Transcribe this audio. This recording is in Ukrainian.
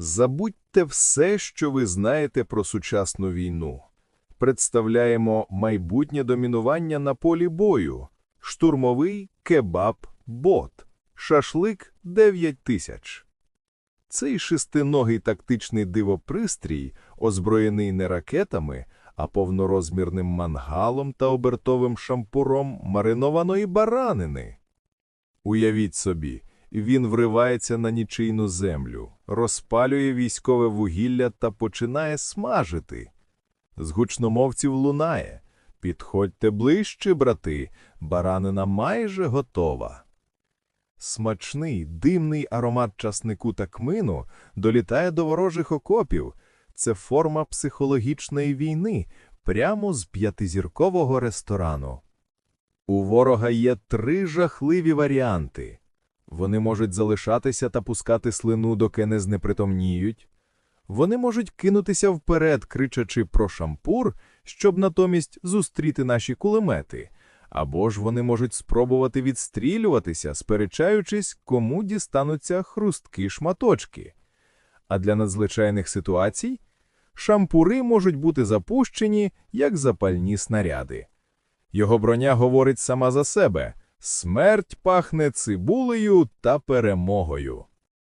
Забудьте все, що ви знаєте про сучасну війну. Представляємо майбутнє домінування на полі бою. Штурмовий кебаб-бот. Шашлик 9 тисяч. Цей шестиногий тактичний дивопристрій, озброєний не ракетами, а повнорозмірним мангалом та обертовим шампуром маринованої баранини. Уявіть собі, він вривається на нічийну землю, розпалює військове вугілля та починає смажити. З гучномовців лунає «Підходьте ближче, брати, баранина майже готова». Смачний, димний аромат часнику та кмину долітає до ворожих окопів. Це форма психологічної війни прямо з п'ятизіркового ресторану. У ворога є три жахливі варіанти. Вони можуть залишатися та пускати слину, доки не знепритомніють. Вони можуть кинутися вперед, кричачи про шампур, щоб натомість зустріти наші кулемети. Або ж вони можуть спробувати відстрілюватися, сперечаючись, кому дістануться хрусткі шматочки. А для надзвичайних ситуацій шампури можуть бути запущені, як запальні снаряди. Його броня говорить сама за себе – смерть пахне цибулею та перемогою.